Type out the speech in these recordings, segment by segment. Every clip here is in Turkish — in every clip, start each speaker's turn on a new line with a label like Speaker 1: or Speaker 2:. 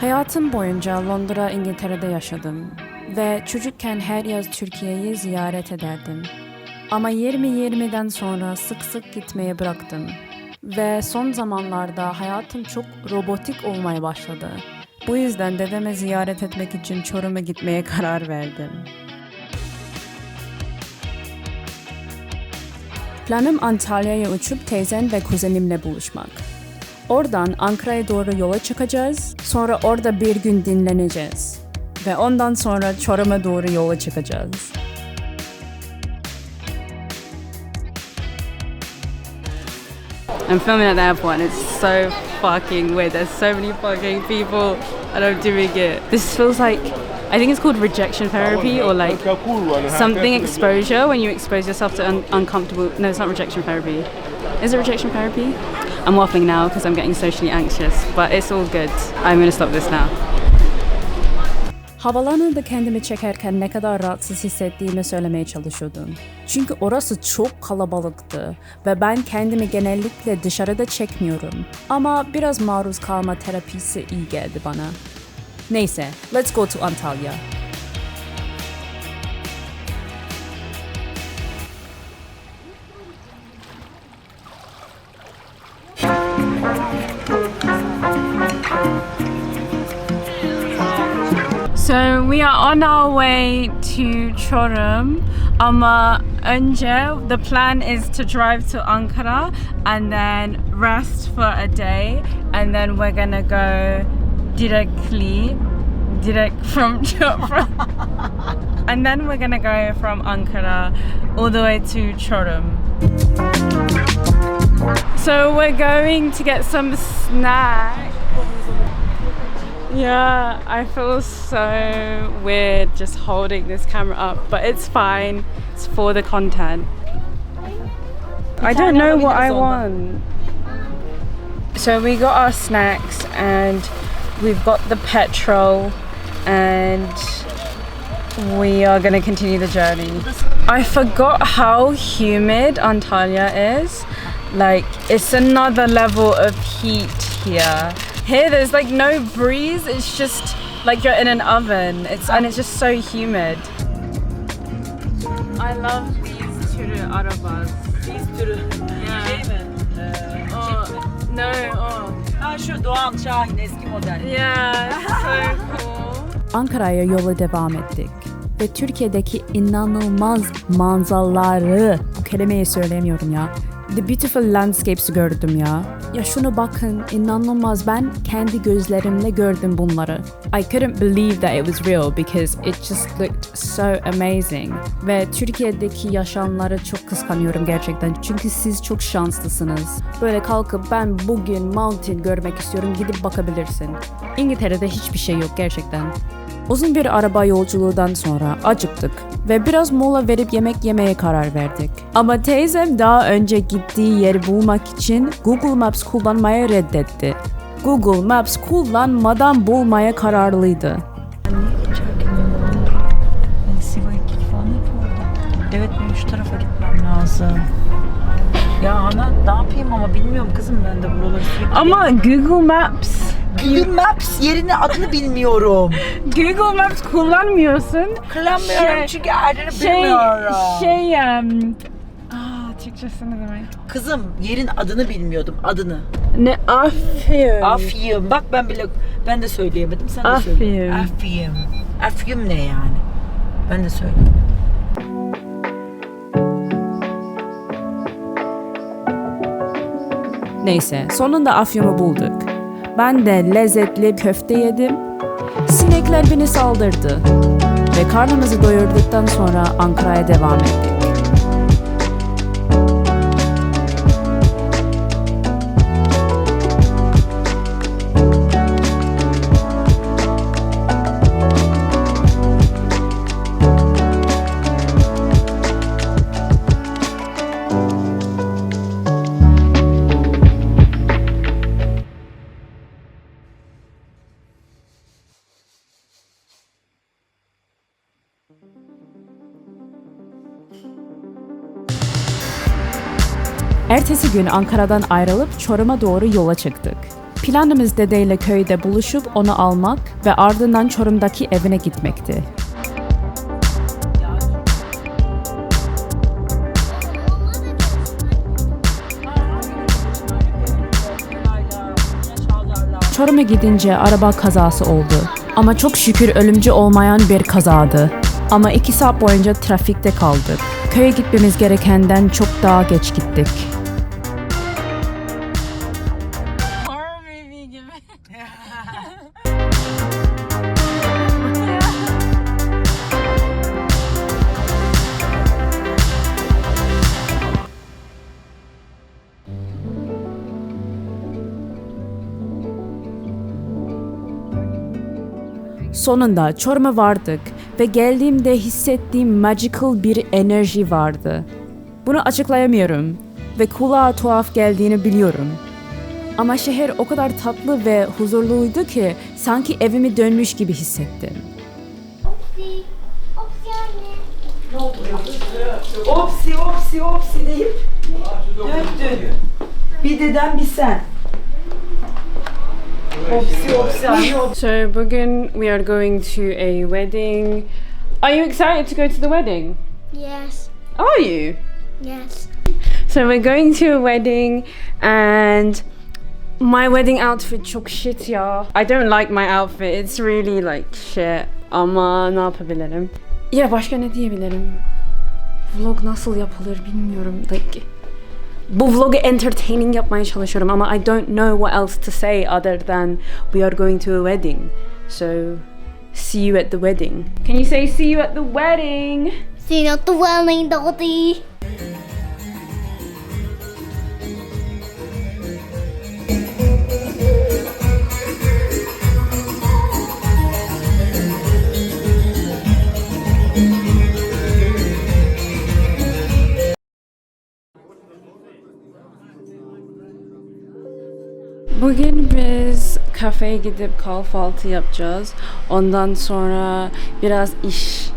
Speaker 1: Hayatım boyunca Londra, İngiltere'de yaşadım ve çocukken her yaz Türkiye'yi ziyaret ederdim. Ama 20-20'den sonra sık sık gitmeye bıraktım. Ve son zamanlarda hayatım çok robotik olmaya başladı. Bu yüzden dedeme ziyaret etmek için Çorum'a gitmeye karar verdim. Planım Antalya'ya uçup teyzem ve kuzenimle buluşmak. Oradan Ankara'ya doğru yola çıkacağız. Sonra orada bir gün dinleneceğiz. Ve ondan sonra Çorum'a doğru yola çıkacağız.
Speaker 2: I'm filming at the airport and it's so fucking weird. There's so many fucking people and I'm doing it. This feels like, I think it's called rejection therapy or like something exposure when you expose yourself to un- uncomfortable. No, it's not rejection therapy. Is it rejection therapy? I'm waffling now because I'm getting socially anxious, but it's all good. I'm gonna stop this now.
Speaker 1: Havalanında kendimi çekerken ne kadar rahatsız hissettiğimi söylemeye çalışıyordum. Çünkü orası çok kalabalıktı ve ben kendimi genellikle dışarıda çekmiyorum. Ama biraz maruz kalma terapisi iyi geldi bana. Neyse, let's go to Antalya.
Speaker 2: So we are on our way to Çorum. Ama önce the plan is to drive to Ankara and then rest for a day and then we're gonna go directly direct from Çorum. and then we're gonna go from Ankara all the way to Çorum. So we're going to get some snack. Yeah, I feel so weird just holding this camera up, but it's fine. It's for the content. I don't know what I want. So we got our snacks and we've got the petrol and we are going to continue the journey. I forgot how humid Antalya is. Like it's another level of heat here. Here there's like no breeze. It's just like you're in an oven. It's and it's just so humid. I love these two arabas.
Speaker 3: Biz türü
Speaker 2: Yeah.
Speaker 3: şey mi? Ee,
Speaker 2: Oh, no, oh.
Speaker 3: Ha şu Doğan Şahin eski model.
Speaker 2: Yeah, so cool.
Speaker 1: Ankara'ya yola devam ettik. Ve Türkiye'deki inanılmaz manzaraları, bu kelimeyi söyleyemiyorum ya. The beautiful landscapes gördüm ya. Ya şunu bakın, inanılmaz. Ben kendi gözlerimle gördüm bunları. I couldn't believe that it was real because it just looked so amazing. Ve Türkiye'deki yaşayanları çok kıskanıyorum gerçekten. Çünkü siz çok şanslısınız. Böyle kalkıp ben bugün mountain görmek istiyorum gidip bakabilirsin. İngiltere'de hiçbir şey yok gerçekten. Uzun bir araba yolculuğundan sonra acıktık ve biraz mola verip yemek yemeye karar verdik. Ama teyzem daha önce gittiği yeri bulmak için Google Maps kullanmaya reddetti. Google Maps kullanmadan bulmaya kararlıydı.
Speaker 3: Evet benim şu tarafa gitmem lazım. Ya ana ne yapayım ama bilmiyorum kızım ben de buraları.
Speaker 2: Ama Google Maps.
Speaker 3: Google Maps yerine adını bilmiyorum.
Speaker 2: Google Maps kullanmıyorsun.
Speaker 3: Kullanmıyorum
Speaker 2: Şey-
Speaker 3: çünkü adını
Speaker 2: Şey,
Speaker 3: bilmiyorum.
Speaker 2: şey, um, Aa, Türkçesi ne demek?
Speaker 3: Kızım yerin adını bilmiyordum adını.
Speaker 2: Ne Afyon.
Speaker 3: Afyım. Bak ben bile ben de söyleyemedim sen de söyle.
Speaker 2: Afyım.
Speaker 3: Afyım ne yani? Ben de söyleyemedim.
Speaker 1: Neyse sonunda afyomu bulduk. Ben de lezzetli köfte yedim. Sinekler beni saldırdı. Ve karnımızı doyurduktan sonra Ankara'ya devam ettik. Ertesi gün Ankara'dan ayrılıp Çorum'a doğru yola çıktık.
Speaker 4: Planımız dedeyle köyde buluşup onu almak ve ardından Çorum'daki evine gitmekti. Çorum'a gidince araba kazası oldu. Ama çok şükür ölümcü olmayan bir kazadı. Ama iki saat boyunca trafikte kaldık. Köye gitmemiz gerekenden çok daha geç gittik. Sonunda Çorum'a vardık ve geldiğimde hissettiğim magical bir enerji vardı. Bunu açıklayamıyorum ve kulağa tuhaf geldiğini biliyorum. Ama şehir o kadar tatlı ve huzurluydu ki sanki evime dönmüş gibi hissettim.
Speaker 5: Opsi. Opsi anne.
Speaker 3: Opsi opsi opsi deyip döktün. Bir deden bir sen. Opsi opsi.
Speaker 1: So bugün we are going to a wedding. Are you excited to go to the wedding?
Speaker 5: Yes.
Speaker 1: Are you?
Speaker 5: Yes.
Speaker 1: So we're going to a wedding and my wedding outfit çok shit ya. I don't like my outfit. It's really like shit. Ama ne yapabilirim? Ya başka ne diyebilirim? Vlog nasıl yapılır bilmiyorum. Like bu vlogu entertaining yapmaya çalışıyorum ama I don't know what else to say other than we are going to a wedding. So see you at the wedding. Can you say see you at the wedding?
Speaker 5: See you at the wedding, dati?
Speaker 1: Bugün biz kafeye gidip kahvaltı yapacağız. Ondan sonra biraz iş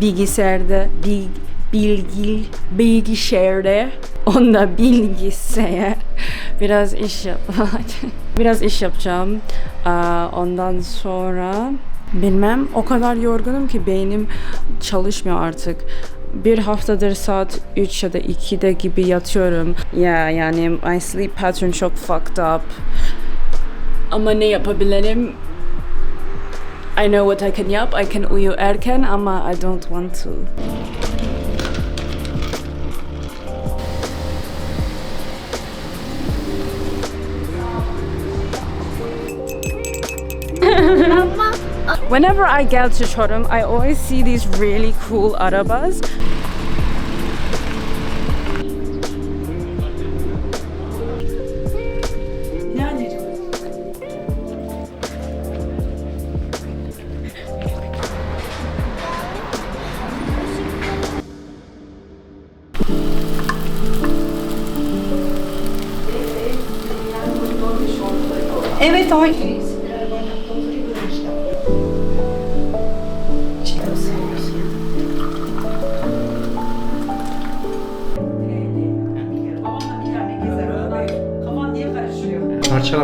Speaker 1: bilgisayarda bil, bilgi bilgisayarda onda bilgisayar biraz iş yap biraz iş yapacağım. Ondan sonra bilmem o kadar yorgunum ki beynim çalışmıyor artık. Bir haftadır saat 3 ya da 2'de gibi yatıyorum. Ya yani my sleep pattern çok fucked up. Ama ne yapabilirim? I know what I can yap. I can uyu erken ama I don't want to. Whenever I get to Chorum, I always see these really cool arabas.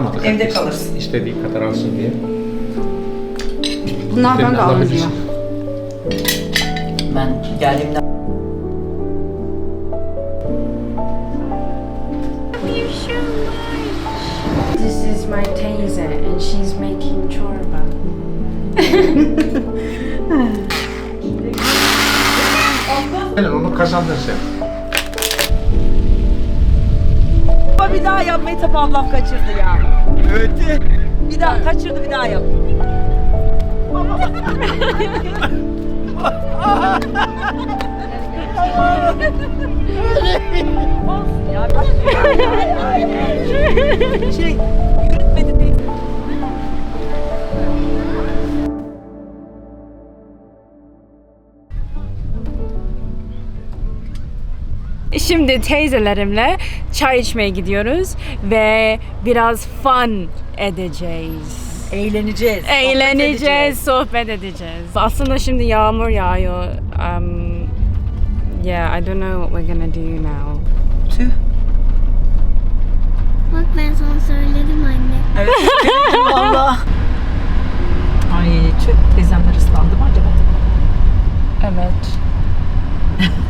Speaker 6: Parçalamadık.
Speaker 3: Evde
Speaker 6: Herkes
Speaker 3: kalırsın.
Speaker 6: İstediği kadar alsın diye.
Speaker 1: Bunlardan
Speaker 6: Sen de alabilirsin.
Speaker 3: Ben geldiğimde
Speaker 1: This is my teyze and she's making chorba.
Speaker 6: Aynen onu kazandın sen.
Speaker 3: Ama bir daha yap Metap ablam kaçırdı ya. Evet. Bir daha kaçırdı bir daha yap. Olsun ya. şey
Speaker 1: Şimdi teyzelerimle çay içmeye gidiyoruz ve biraz fun edeceğiz.
Speaker 3: Eğleneceğiz. sohbet
Speaker 1: Eğleneceğiz,
Speaker 3: edeceğiz.
Speaker 1: sohbet edeceğiz. Aslında şimdi yağmur yağıyor. Um, yeah, I don't know what we're gonna do now.
Speaker 3: Tüh.
Speaker 7: Bak ben sana söyledim anne.
Speaker 3: Evet. Valla. Ay tüh teyzemler ıslandı mı acaba?
Speaker 1: Evet.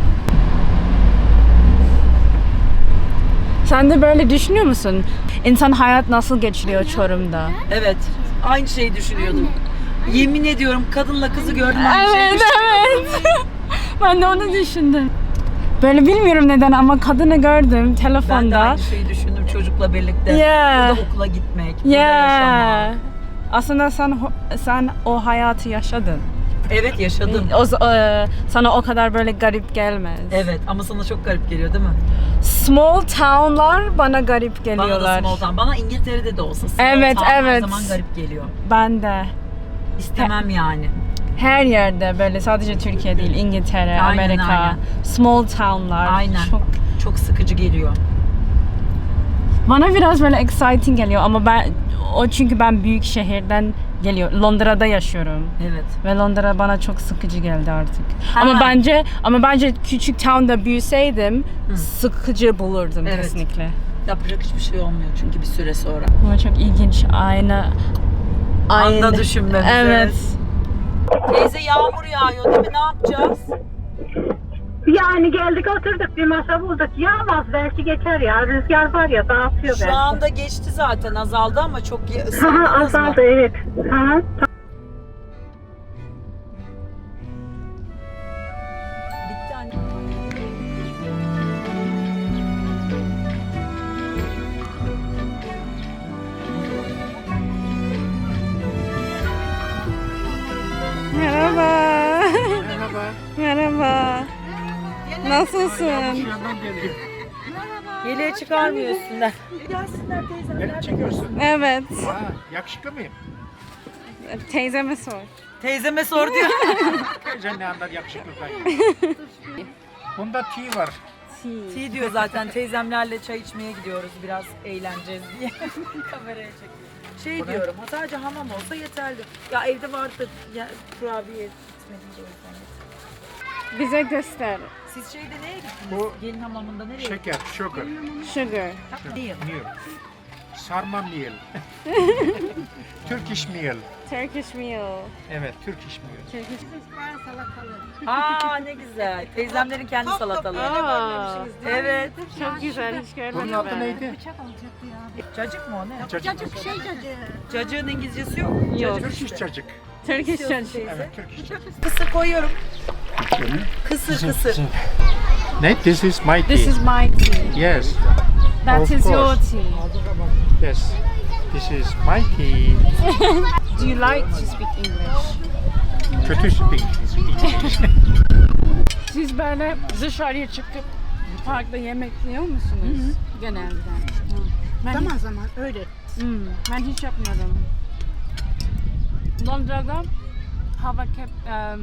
Speaker 1: Sen de böyle düşünüyor musun? İnsan hayat nasıl geçiriyor Çorum'da?
Speaker 3: Evet. Aynı şeyi düşünüyordum. Yemin ediyorum kadınla kızı gördüm aynı şeyi
Speaker 1: Evet, evet. ben de onu düşündüm. Böyle bilmiyorum neden ama kadını gördüm
Speaker 3: Ben de
Speaker 1: telefonda.
Speaker 3: aynı şeyi düşündüm çocukla birlikte.
Speaker 1: Yeah.
Speaker 3: Burada okula gitmek, burada
Speaker 1: Yeah.
Speaker 3: yaşamak.
Speaker 1: Aslında sen ho- sen o hayatı yaşadın.
Speaker 3: Evet yaşadım.
Speaker 1: O, z- e, sana o kadar böyle garip gelmez.
Speaker 3: Evet ama sana çok garip geliyor değil mi?
Speaker 1: Small town'lar bana garip
Speaker 3: Bana da
Speaker 1: geliyorlar.
Speaker 3: small town. Bana İngiltere'de de olsa small
Speaker 1: Evet,
Speaker 3: town her
Speaker 1: evet.
Speaker 3: zaman garip geliyor.
Speaker 1: Ben de.
Speaker 3: İstemem yani.
Speaker 1: Her yerde böyle sadece Türkiye değil İngiltere,
Speaker 3: Aynen,
Speaker 1: Amerika,
Speaker 3: aynen.
Speaker 1: small town'lar.
Speaker 3: Aynen.
Speaker 1: Çok,
Speaker 3: Çok sıkıcı geliyor.
Speaker 1: bana biraz böyle exciting geliyor ama ben o çünkü ben büyük şehirden geliyor. Londra'da yaşıyorum
Speaker 3: Evet.
Speaker 1: ve Londra bana çok sıkıcı geldi artık.
Speaker 3: Ha.
Speaker 1: Ama bence ama bence küçük town'da büyüseydim sıkıcı bulurdum
Speaker 3: Evet.
Speaker 1: kesinlikle.
Speaker 3: Yapacak hiçbir şey olmuyor çünkü bir süre sonra.
Speaker 1: Ama çok ilginç. Aynı
Speaker 3: Anda düşünmemiz.
Speaker 1: Evet.
Speaker 3: Teyze yağmur yağıyor değil mi? Ne yapacağız?
Speaker 8: Yani geldik oturduk bir masa bulduk. Yağmaz belki geçer ya. Rüzgar var ya dağıtıyor
Speaker 3: Şu
Speaker 8: belki.
Speaker 3: anda geçti zaten azaldı ama çok mı?
Speaker 8: azaldı evet. Hı
Speaker 1: Nasılsın?
Speaker 9: Yandan geldim.
Speaker 3: Yeleği çıkarmıyor üstünden. Gelsinler teyzemler.
Speaker 9: Beni çekiyorsun.
Speaker 1: Evet.
Speaker 9: Ha, yakışıklı mıyım?
Speaker 1: Teyzeme sor.
Speaker 3: Teyzeme sor diyor.
Speaker 9: Teyze ne anlar yakışıklı Bunda tea var.
Speaker 3: Tea diyor zaten teyzemlerle çay içmeye gidiyoruz biraz eğleneceğiz diye. Kameraya çekiyor. Şey diyorum sadece hamam olsa yeterli. Ya evde vardı ya, kurabiye gitmedim o yüzden.
Speaker 1: Bize göster.
Speaker 3: Siz şeyde neye gittiniz?
Speaker 9: Bu
Speaker 3: Gelin hamamında nereye gittiniz?
Speaker 9: Şeker, sugar,
Speaker 1: Sugar.
Speaker 3: Değil.
Speaker 9: meal. Sarma meal. Turkish meal.
Speaker 1: Turkish meal.
Speaker 9: Evet, Turkish meal.
Speaker 1: Turkish
Speaker 3: Aa ne güzel. Teyzemlerin kendi salatalığı.
Speaker 1: Aa,
Speaker 3: Evet.
Speaker 1: çok güzel hiç görmedim
Speaker 9: Bunun adı
Speaker 1: ben.
Speaker 9: neydi?
Speaker 3: Cacık mı o ne?
Speaker 9: Cacık.
Speaker 3: Cacığın İngilizcesi yok.
Speaker 1: Yok.
Speaker 3: Cacık
Speaker 9: Turkish cacık.
Speaker 1: Turkish cacık.
Speaker 9: Evet, Turkish cacık.
Speaker 3: Kısır koyuyorum. Kısır kısır.
Speaker 9: Ne? This is my tea.
Speaker 1: This is my tea.
Speaker 9: Yes,
Speaker 1: That
Speaker 9: Of
Speaker 1: is your
Speaker 9: course.
Speaker 1: tea.
Speaker 9: yes. This is my tea.
Speaker 1: Do you like to speak English?
Speaker 9: Kötü speak.
Speaker 1: Siz böyle dışarıya çıkıp parkta yemek yiyor musunuz? Genelde. Ben
Speaker 8: Zaman zaman öyle.
Speaker 1: Hmm, ben hiç yapmadım. Londra'da hava hep em,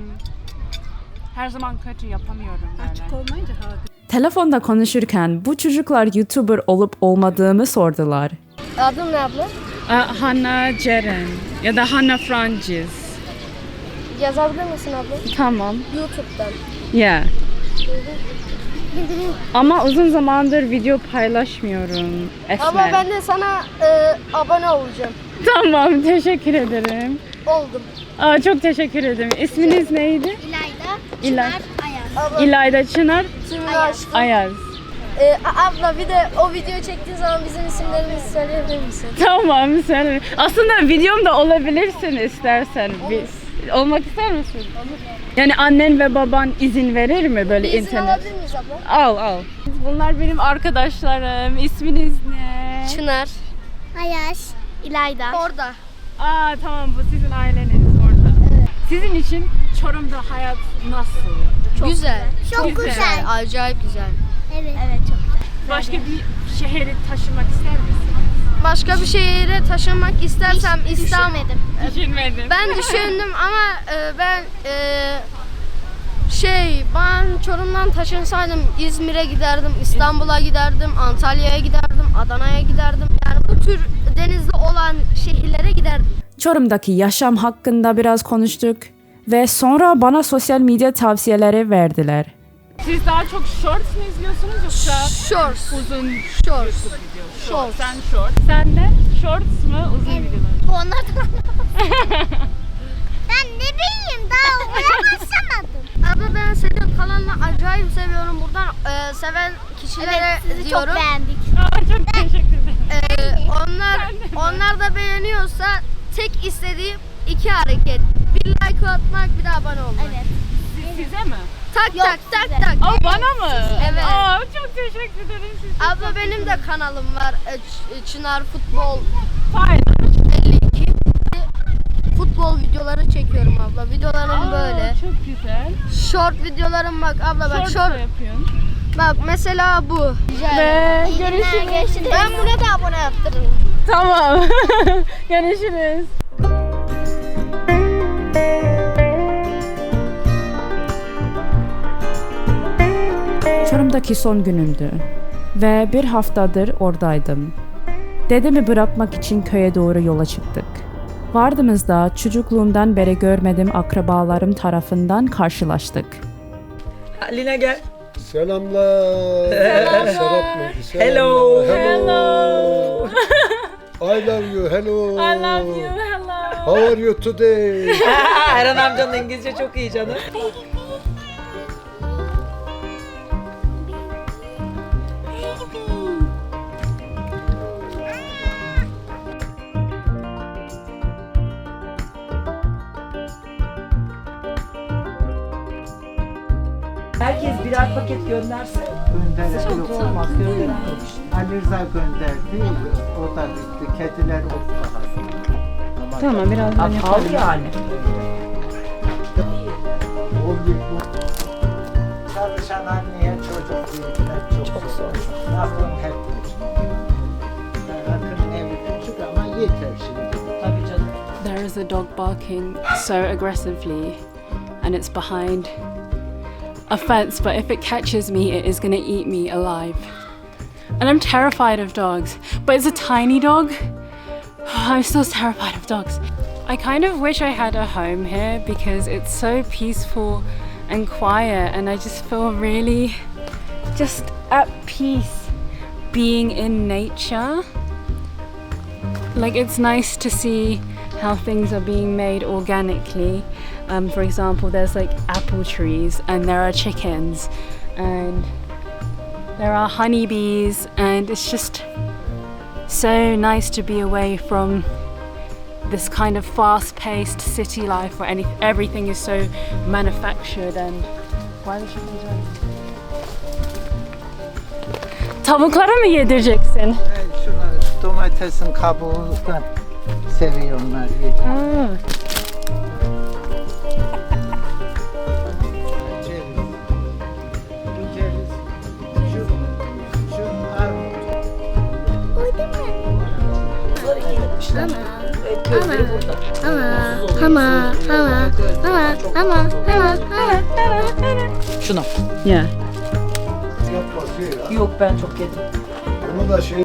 Speaker 1: her zaman kötü yapamıyorum böyle.
Speaker 8: olmayınca hava
Speaker 1: Telefonda konuşurken bu çocuklar YouTuber olup olmadığımı sordular.
Speaker 7: Adın ne abla?
Speaker 1: Hannah Ceren ya da Hannah Francis.
Speaker 7: Yazabilir misin abla?
Speaker 1: Tamam.
Speaker 7: YouTube'dan.
Speaker 1: Yeah. Ama uzun zamandır video paylaşmıyorum. Esmer.
Speaker 7: Ama ben de sana e, abone olacağım.
Speaker 1: Tamam, teşekkür ederim.
Speaker 7: Oldum.
Speaker 1: Aa, çok teşekkür ederim. İsminiz neydi? İlay.
Speaker 7: Ayaz. Abla,
Speaker 1: İlayda Çınar. Ayaz.
Speaker 7: E, a- abla bir de o video çektiğin zaman bizim isimlerimizi söyleyebilir misin?
Speaker 1: Tamam, sen. Aslında videomda olabilirsin istersen. Bir, olmak ister misin? Yani annen ve baban izin verir mi böyle
Speaker 7: Bir izin
Speaker 1: internet?
Speaker 7: alabilir miyiz abla?
Speaker 1: Al al. Bunlar benim arkadaşlarım. İsminiz ne?
Speaker 7: Çınar. Ayaz. İlayda. Orada.
Speaker 1: Aa tamam bu sizin aileniz orada. Sizin için Çorum'da hayat nasıl?
Speaker 7: güzel. Çok
Speaker 1: güzel.
Speaker 7: güzel. Acayip güzel. Evet. Evet çok güzel.
Speaker 1: Başka bir şehre taşımak ister misin?
Speaker 7: Başka bir şehire taşınmak istersem İstanbul.
Speaker 1: Düşünmedim.
Speaker 7: Ben düşündüm ama e, ben e, şey ben Çorum'dan taşınsaydım İzmir'e giderdim, İstanbul'a giderdim, Antalya'ya giderdim, Adana'ya giderdim. Yani bu tür denizli olan şehirlere giderdim.
Speaker 1: Çorum'daki yaşam hakkında biraz konuştuk ve sonra bana sosyal medya tavsiyeleri verdiler. Siz daha çok shorts mu izliyorsunuz yoksa
Speaker 7: Shorts.
Speaker 1: uzun
Speaker 7: Shorts. Short.
Speaker 1: Sen short. Sen de shorts mu uzun videolar?
Speaker 5: Bu onlardan Ben ne bileyim daha oraya başlamadım.
Speaker 7: Abla ben senin kanalını acayip seviyorum. Buradan e, seven kişilere
Speaker 5: Evet sizi
Speaker 7: diyorum.
Speaker 5: çok beğendik.
Speaker 1: Aa, çok teşekkür ederim.
Speaker 7: E, onlar onlar da beğeniyorsa tek istediğim iki hareket. Bir like atmak, bir de abone olmak.
Speaker 5: Evet.
Speaker 1: Size mi?
Speaker 7: Tak
Speaker 5: Yok,
Speaker 7: tak tak
Speaker 5: size.
Speaker 7: tak.
Speaker 1: Aa, bana mı?
Speaker 7: Evet.
Speaker 1: Aa, çok teşekkür ederim. Siz
Speaker 7: Abla benim de kanalım var. E, Ç- Çınar Futbol
Speaker 1: Fine.
Speaker 7: 52. Futbol videoları çekiyorum abla. Videolarım
Speaker 1: Aa,
Speaker 7: böyle.
Speaker 1: Çok güzel.
Speaker 7: Short videolarım bak abla bak
Speaker 1: Short
Speaker 7: short.
Speaker 1: da yapıyorsun.
Speaker 7: Bak mesela bu.
Speaker 1: Ve
Speaker 5: Görüşürüz. Görüşürüz.
Speaker 7: Ben buna da abone yaptırırım.
Speaker 1: Tamam. Görüşürüz.
Speaker 10: Çorum'daki son günümdü ve bir haftadır oradaydım. Dedemi bırakmak için köye doğru yola çıktık. Vardığımızda çocukluğumdan beri görmediğim akrabalarım tarafından karşılaştık.
Speaker 3: Lina gel.
Speaker 11: Selamlar. Serap mı?
Speaker 3: Hello.
Speaker 11: Hello. I love you. Hello.
Speaker 1: I love you. Hello.
Speaker 11: How are you today?
Speaker 3: Eren amcanın İngilizce çok iyi canım. Herkes birer paket gönderse
Speaker 12: Gönderen yok.
Speaker 3: olmaz. İşte.
Speaker 12: Ali Rıza gönderdi. O da bitti. Kediler Ama
Speaker 1: Tamam birazdan
Speaker 3: Al yani.
Speaker 12: o bir bu. Çalışan anneye çocuk büyütmek çok,
Speaker 3: Çok zor.
Speaker 12: Aklım hep Akın evi küçük ama yeter şimdi.
Speaker 3: Tabii canım.
Speaker 1: There is a dog barking so aggressively, and it's behind a fence. But if it catches me, it is to eat me alive. And I'm terrified of dogs. But it's a tiny dog. I'm still terrified of dogs. I kind of wish I had a home here because it's so peaceful and quiet, and I just feel really just at peace being in nature like it's nice to see how things are being made organically. Um, for example, there's like apple trees and there are chickens and there are honeybees and it's just so nice to be away from this kind of fast-paced city life where any, everything is so manufactured and why the chickens are Tavuklara mı yedireceksin?
Speaker 12: Ben şuna domatesin kabuğunu da seviyorlar.
Speaker 1: Aa.
Speaker 3: Gözleri burada.
Speaker 5: Ama, ama, ama, ama, ama, ama.
Speaker 3: Şunu.
Speaker 1: Yeah.
Speaker 11: Yok basıyor ya.
Speaker 3: Yok ben çok yedim.
Speaker 11: Onu da şey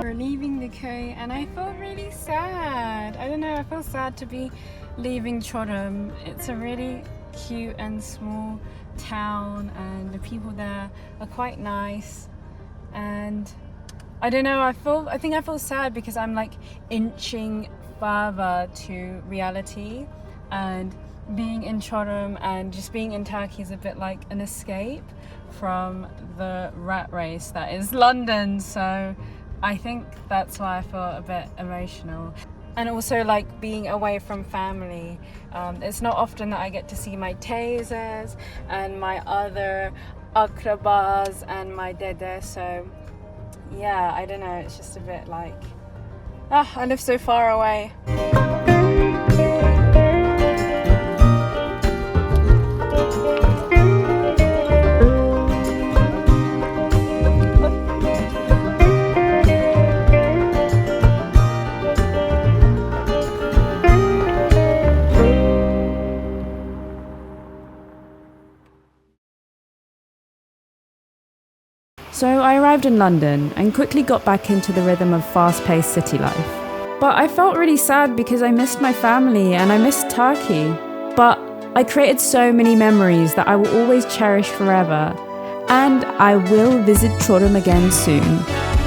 Speaker 1: We're leaving the Koh and I feel really sad. I don't know, I feel sad to be leaving Chorum. It's a really cute and small town and the people there are quite nice and I don't know, I feel I think I feel sad because I'm like inching further to reality and being in Chorum and just being in Turkey is a bit like an escape from the rat race that is London. So I think that's why I feel a bit emotional. And also, like being away from family. Um, it's not often that I get to see my tasers and my other akrabas and my dede. So, yeah, I don't know. It's just a bit like, ah, I live so far away.
Speaker 10: So I arrived in London and quickly got back into the rhythm of fast paced city life. But I felt really sad because I missed my family and I missed Turkey. But I created so many memories that I will always cherish forever.
Speaker 1: and I will visit Çorum again soon.